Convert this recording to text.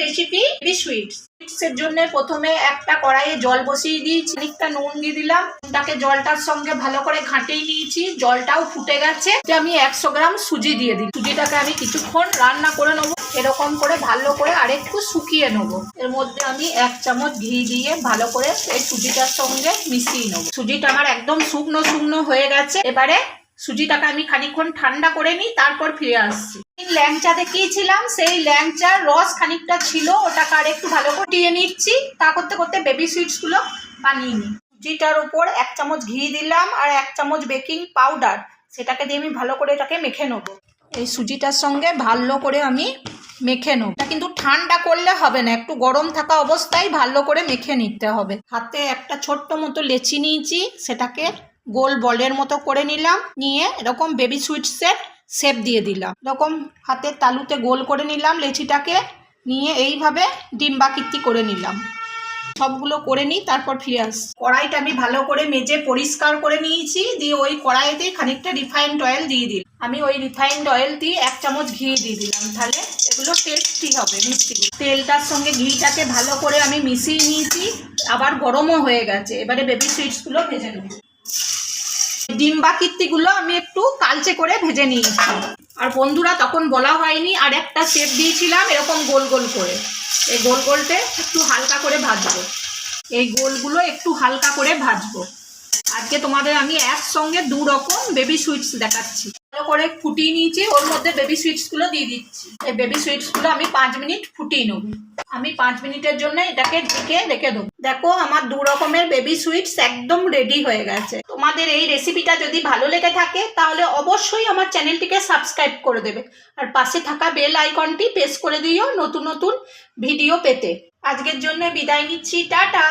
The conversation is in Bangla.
রেসিপি সুইটস সুইটসের জন্য প্রথমে একটা কড়াইয়ে জল বসিয়ে দিয়েছি। খানিকটা নুন দিয়ে দিলাম। নুনটাকে জলটার সঙ্গে ভালো করে ঘাঁটিয়ে নিয়েছি। জলটাও ফুটে গেছে। আমি একশো গ্রাম সুজি দিয়ে দিই সুজিটাকে আমি কিছুক্ষণ রান্না করে নেব। এরকম করে ভালো করে আরেকটু শুকিয়ে নেব। এর মধ্যে আমি এক চামচ ঘি দিয়ে ভালো করে এই সুজিটার সঙ্গে মিশিয়ে নেব। সুজিটা আমার একদম শুকনো শুকনো হয়ে গেছে। এবারে সুজিটাকে আমি খানিকক্ষণ ঠান্ডা করে নিই। তারপর ফিরে আসছি। ল্যাংচা দেখিয়েছিলাম সেই ল্যাংচার রস খানিকটা ছিল, ওটাকে আর একটু ভালো করে দিয়ে নিচ্ছি। তা করতে করতে বেবি সুইটসগুলো বানিয়ে নিই। সুজিটার উপর এক চামচ ঘি দিলাম আর এক চামচ বেকিং পাউডার সেটাকে দিয়ে আমি ভালো করে এটাকে মেখে নেব। এই সুজিটার সঙ্গে ভালো করে আমি মেখে নেব। এটা কিন্তু ঠান্ডা করলে হবে না, একটু গরম থাকা অবস্থায় ভালো করে মেখে নিতে হবে। হাতে একটা ছোট্ট মতো লেচি নিয়েছি, সেটাকে গোল বলের মতো করে নিলাম। নিয়ে এরকম বেবি সুইটসের শেপ দিয়ে দিলাম। এরকম হাতের তালুতে গোল করে নিলাম, লেচিটাকে নিয়ে এইভাবে ডিম্বাকৃতি করে নিলাম। সবগুলো করে নিই, তারপর ফিরে আস। কড়াইটা আমি ভালো করে মেজে পরিষ্কার করে নিয়েছি, দিয়ে ওই কড়াইতে খানিকটা রিফাইন্ড অয়েল দিয়ে দিই আমি ওই রিফাইন্ড অয়েল দিয়ে এক চামচ ঘি দিয়ে দিলাম। তাহলে এগুলো টেস্টি হবে মিষ্টিগুলো। তেলটার সঙ্গে ঘিটাকে ভালো করে আমি মিশিয়ে নিয়েছি, আবার গরমও হয়ে গেছে। এবারে বেবি সুইটসগুলো ভেজে নেব। ডিম্বাকৃতিগুলো আমি একটু কালচে করে ভেজে নিয়েছি। আর বন্ধুরা, তখন বলা হয়নি, আর একটা শেপ দিয়েছিলাম এরকম গোল গোল করে। এই গোল গোলতে একটু হালকা করে ভাজবো। এই গোলগুলো একটু হালকা করে ভাজবো। আজকে তোমাদের আমি একসঙ্গে দু রকম বেবি সুইটস দেখাচ্ছি। করে ফুটিয়ে নিয়েছি, ওর মধ্যে বেবি সুইটসগুলো দিয়ে দিচ্ছি। এই বেবি সুইটসগুলো আমি পাঁচ মিনিট ফুটিয়ে নেব। আমি পাঁচ মিনিটের জন্য এটাকে ঢেকে রেখে দেবো। দেখো, আমার দু রকমের বেবি সুইটস একদম রেডি হয়ে গেছে। তোমাদের এই রেসিপিটা যদি ভালো লেগে থাকে, তাহলে অবশ্যই আমার চ্যানেলটিকে সাবস্ক্রাইব করে দেবে। আর পাশে থাকা বেল আইকনটি প্রেস করে দিও নতুন নতুন ভিডিও পেতে। আজকের জন্য বিদায় নিচ্ছি, টাটা!